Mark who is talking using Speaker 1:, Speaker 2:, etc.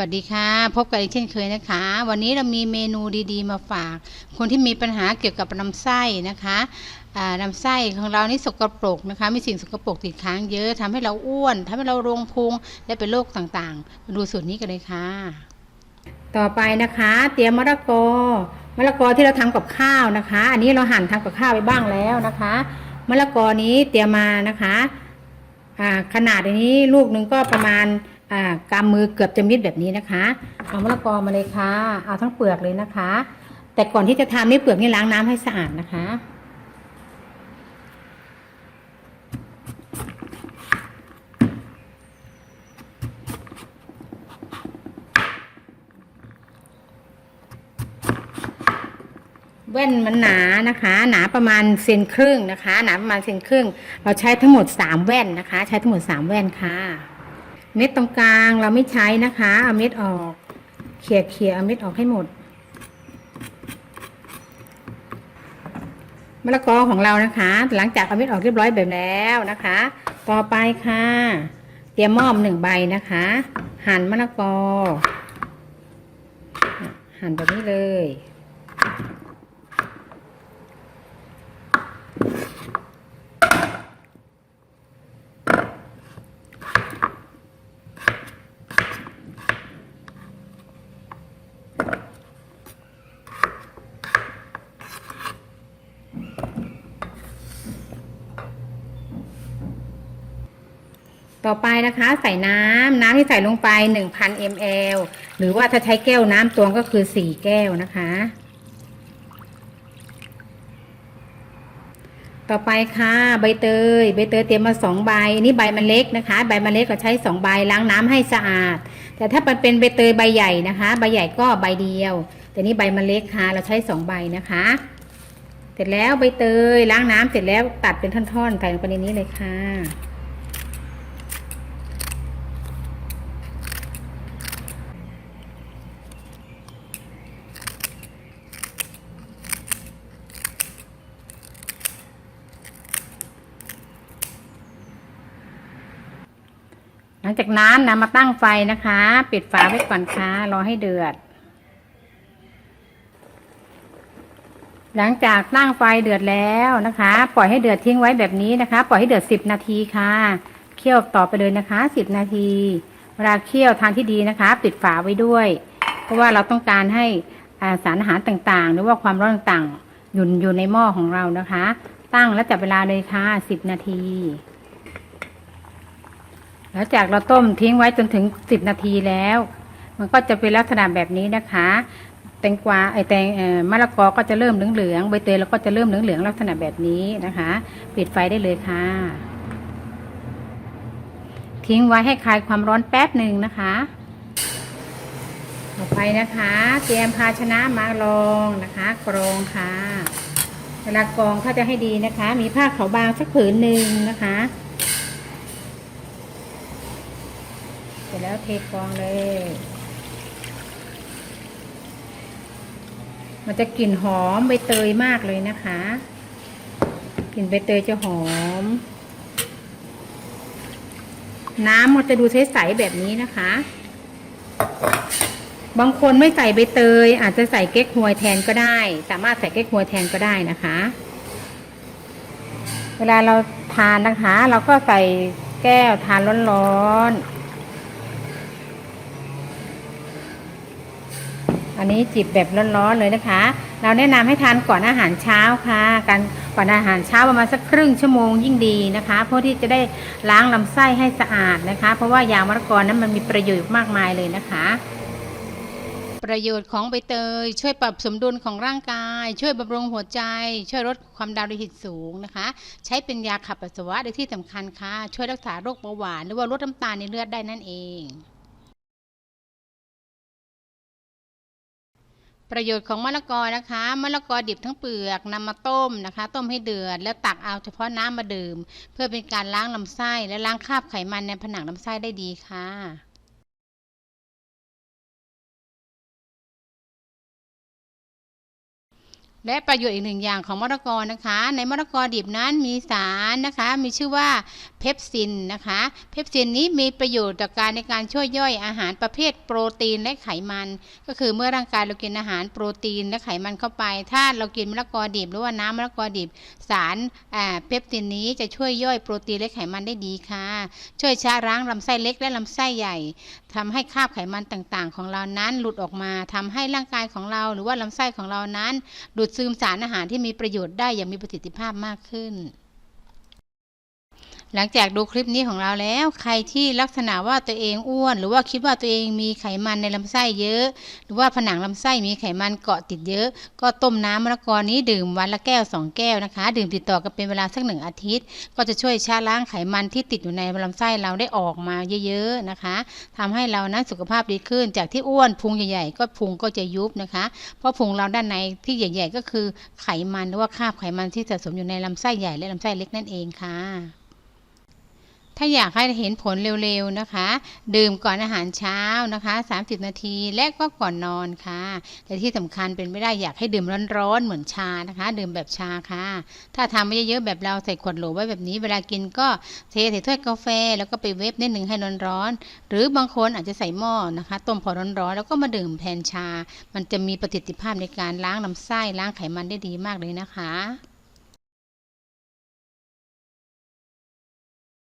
Speaker 1: วัสดีค่ะ พบกันอีกเช่นเคยนะคะ วันนี้เรามีเมนูดีๆ มาฝาก คนที่มีปัญหาเกี่ยวกับลำไส้นะคะลำไส้ของเรานี่สกปรกนะคะ มีสิ่งสกปรกติดค้างเยอะทำให้เราอ้วนทำให้เรารงพุงและเป็นโรคต่างๆ มาดูสูตรนี้กันเลยค่ะ ต่อไปนะคะ เตรียมมะละกอมะละกอที่เราทำกับข้าวนะคะ อันนี้เราหั่นทำกับข้าวไปบ้างแล้วนะคะมะละกอนี้เตรียมมานะคะขนาดอันนี้ลูกหนึ่งก็ประมาณ อ่ากำมือเกือบจะมิดแบบนี้นะคะ เอามะละกอมาเลยค่ะ เอาทั้งเปลือกเลยนะคะ แต่ก่อนที่จะทำนี่เปลือกนี่ล้างน้ำให้สะอาดนะคะ แว่นมันหนานะคะ หนาประมาณเซนครึ่งนะคะ หนาประมาณเซนครึ่ง เราใช้ทั้งหมดสามแว่นนะคะ ใช้ทั้งหมดสามแว่นค่ะ เม็ดตรงกลางเราไม่ใช้นะคะ เอาเม็ดออก เขี่ยเขี่ยเอาเม็ดออกให้หมดมะละกอของเรานะคะ หลังจากเอาเม็ดออกเรียบร้อยแบบแล้วนะคะ ต่อไปค่ะ เตรียมหม้อมหนึ่งใบนะคะ หั่นมะละกอ หั่นแบบนี้เลย ต่อไปนะคะใส่น้ำน้ำที่ใส่ลงไป 1,000 ml หรือว่าถ้าใช้แก้วน้ำตวงก็คือ 4 แก้วนะคะ ต่อไปค่ะใบเตย ใบเตยเตรียมมา 2 ใบนี่ใบมันเล็กนะคะ ใบมันเล็กก็ใช้ 2 ใบล้างน้ำให้สะอาด แต่ถ้ามันเป็นใบเตยใบใหญ่นะคะ ใบใหญ่ก็ใบเดียว แต่นี่ใบมันเล็กค่ะ เราใช้ 2 ใบนะคะ เสร็จแล้วใบเตยล้างน้ำเสร็จแล้วตัดเป็นท่อนๆใส่ลงไปในนี้เลยค่ะ ลังจากนั้นนำมาตั้งไฟนะคะ ปิดฝาไว้ก่อนค่ะรอให้เดือด หลังจากตั้งไฟเดือดแล้วนะคะ ปล่อยให้เดือดทิ้งไว้แบบนี้นะคะ ปล่อยให้เดือดสิบนาทีค่ะเคี่ยวต่อไปเลยนะคะสิบนาที เวลาเคี่ยวทานที่ดีนะคะ ปิดฝาไว้ด้วย เพราะว่าเราต้องการให้สารอาหารต่างๆ หรือว่าความร้อนต่างๆอยู่อยู่ในหม้อของเรานะคะ ตั้งแล้วจับเวลาเลยค่ะสิบนาที หลังจากเราต้มทิ้งไว้จนถึงสิบนาทีแล้ว มันก็จะเป็นลักษณะแบบนี้นะคะ แตงกวาไอแตงเอ่อมะละกอก็จะเริ่มเหลืองๆใบเตยเราก็จะเริ่มเหลืองๆลักษณะแบบนี้นะคะ ปิดไฟได้เลยค่ะ ทิ้งไว้ให้คลายความร้อนแป๊บหนึ่งนะคะต่อไปนะคะ เตรียมภาชนะมารองนะคะ กรองค่ะเวลากรองถ้าจะให้ดีนะคะ มีผ้าขาวบางสักผืนหนึ่งนะคะ เสร็จแล้วเทกองเลย มันจะกลิ่นหอมใบเตยมากเลยนะคะ กลิ่นใบเตยจะหอม น้ำมันจะดูใสๆแบบนี้นะคะ บางคนไม่ใส่ใบเตย อาจจะใส่เก๊กฮวยแทนก็ได้ สามารถใส่เก๊กฮวยแทนก็ได้นะคะ เวลาเราทานนะคะ เราก็ใส่แก้วทานร้อนๆ อันนี้จิบแบบร้อนๆเลยนะคะ เราแนะนำให้ทานก่อนอาหารเช้าค่ะการก่อนอาหารเช้าประมาณสักครึ่งชั่วโมงยิ่งดีนะคะเพื่อที่จะได้ล้างลำไส้ให้สะอาดนะคะ เพราะว่ายางมะละกอนั้นมันมีประโยชน์มากมายเลยนะคะประโยชน์ของใบเตย ช่วยปรับสมดุลของร่างกาย ช่วยบำรุงหัวใจ ช่วยลดความดันโลหิตสูงนะคะ ใช้เป็นยาขับปัสสาวะในที่สำคัญค่ะ ช่วยรักษาโรคเบาหวาน หรือว่าลดน้ำตาลในเลือดได้นั่นเอง ประโยชน์ของมะละกอนะคะมะละกอดิบทั้งเปลือกนำมาต้มนะคะ ต้มให้เดือด แล้วตักเอาเฉพาะน้ำมาดื่ม เพื่อเป็นการล้างลำไส้และล้างคราบไขมันในผนังลำไส้ได้ดีค่ะ และประโยชน์อีกหนึ่งอย่างของมะละกอนะคะ ในมะละกอดิบนั้นมีสารนะคะ มีชื่อว่าเพปซินนะคะ เพปซินนี้มีประโยชน์ต่อการในการช่วยย่อยอาหารประเภทโปรตีนและไขมัน ก็คือเมื่อร่างกายเรากินอาหารโปรตีนและไขมันเข้าไป ถ้าเรากินมะละกอดิบหรือว่าน้ำมะละกอดิบ สารอ่าเพปซินนี้จะช่วยย่อยโปรตีนและไขมันได้ดีค่ะ ช่วยชะล้างลำไส้เล็กและลำไส้ใหญ่ทำให้คราบไขมันต่างๆ ของเรานั้นหลุดออกมาทำให้ร่างกายของเราหรือว่าลำไส้ของเรานั้นดูดซึมสารอาหารที่มีประโยชน์ได้อย่างมีประสิทธิภาพมากขึ้น หลังจากดูคลิปนี้ของเราแล้ว ใครที่ลักษณะว่าตัวเองอ้วน หรือว่าคิดว่าตัวเองมีไขมันในลำไส้เยอะ หรือว่าผนังลำไส้มีไขมันเกาะติดเยอะ ก็ต้มน้ำมะละกอนี้ดื่มวันละแก้ว 2 แก้วนะคะ ดื่มติดต่อกันเป็นเวลาสักหนึ่งอาทิตย์ ก็จะช่วยชะล้างไขมันที่ติดอยู่ในลำไส้เราได้ออกมาเยอะๆนะคะทำให้เรานั้นสุขภาพดีขึ้น จากที่อ้วนพุงใหญ่ๆก็พุงก็จะยุบนะคะ เพราะพุงเราด้านในที่ใหญ่ ๆ ก็คือไขมันหรือว่าคราบไขมันที่สะสมอยู่ในลำไส้ใหญ่และลำไส้เล็กนั่นเองค่ะ ถ้าอยากให้เห็นผลเร็วๆนะคะ ดื่มก่อนอาหารเช้านะคะ 30 นาทีและก็ก่อนนอนค่ะแต่ที่สำคัญเป็นไม่ได้อยากให้ดื่มร้อนๆเหมือนชานะคะ ดื่มแบบชาค่ะ ถ้าทำไม่เยอะๆแบบเราใส่ขวดโหลไว้แบบนี้ เวลากินก็เทใส่ถ้วยกาแฟ แล้วก็ไปเวฟนิดหนึ่งให้ร้อนๆหรือบางคนอาจจะใส่หม้อนะคะ ต้มพอร้อนๆแล้วก็มาดื่มแทนชา มันจะมีประสิทธิภาพในการล้างลำไส้ล้างไขมันได้ดีมากเลยนะคะ